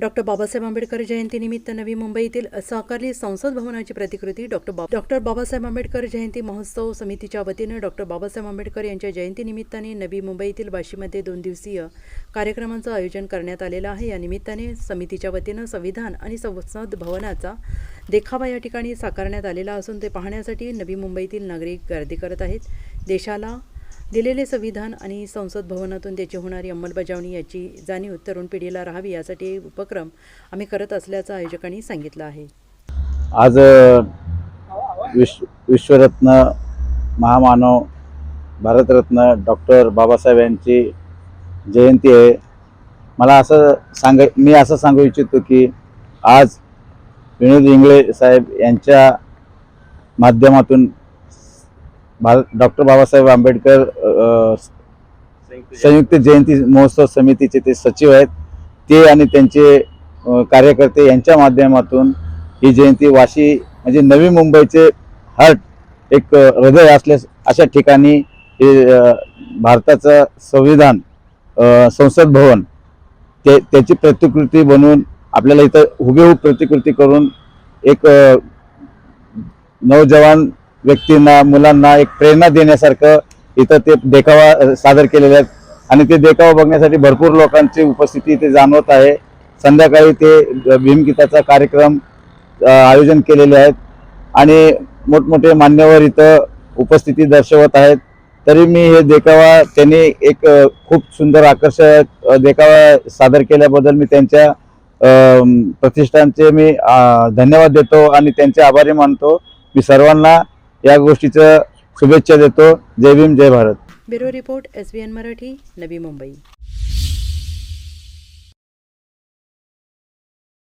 Doctor Babasaheb Ambedkar जयंतीनिमित्त नवी मुंबईतील साकारली संसद भवनाची प्रतिकृती डॉक्टर बा डॉक्टर बाबासाहेब आंबेडकर जयंती महोत्सव समितीच्या वतीनं डॉक्टर बाबासाहेब आंबेडकर यांच्या जयंतीनिमित्ताने नवी मुंबईतील वाशीमध्ये दोन दिवसीय कार्यक्रमांचं आयोजन करण्यात आलेलं आहे. या निमित्ताने समितीच्या वतीनं संविधान आणि संसद भवनाचा देखावा या ठिकाणी साकारण्यात आलेला असून ते पाहण्यासाठी नवी मुंबईतील नागरिक गर्दी करत आहेत. देशाला दिलेले संविधान आणि संसद भवनातून त्याची होणारी अंमलबजावणी याची जाणीव तरुण पिढीला राहावी यासाठी उपक्रम आम्ही करत असल्याचं आयोजकांनी सांगितलं आहे. आज विश्व विश्वरत्न महामानव भारतरत्न डॉक्टर बाबासाहेब यांची जयंती आहे. मला असं सांग मी असं सांगू इच्छितो की आज विनोद इंगळे साहेब यांच्या माध्यमातून भारत डॉक्टर बाबासाहेब आंबेडकर संयुक्त जयंती महोत्सव समितीचे ते सचिव आहेत. ते आणि त्यांचे कार्यकर्ते यांच्या माध्यमातून ही जयंती वाशी म्हणजे नवी मुंबईचे हार्ट एक हृदय असल्यास अशा ठिकाणी हे भारताचं संविधान संसद भवन ते त्याची प्रतिकृती बनवून आपल्याला इथं हुबेहूब प्रतिकृती करून एक नौजवान व्यक्तींना मुलांना एक प्रेरणा देण्यासारखं इथं ते देखावा सादर केलेले आहेत. आणि ते देखावा बघण्यासाठी भरपूर लोकांची उपस्थिती इथे जाणवत आहे. संध्याकाळी ते भीमगीताचा कार्यक्रम आयोजन केलेले आहेत. आणि मोठमोठे मान्यवर इथं उपस्थिती दर्शवत आहेत. तरी मी हे देखावा त्यांनी एक खूप सुंदर आकर्षक देखावा सादर केल्याबद्दल मी त्यांच्या प्रतिष्ठानचे मी धन्यवाद देतो आणि त्यांचे आभारी मानतो. मी सर्वांना या गोष्टीचं शुभेच्छा देतो. जय भीम जय Bharat. Bureau report S B N Marathi Navi Mumbai.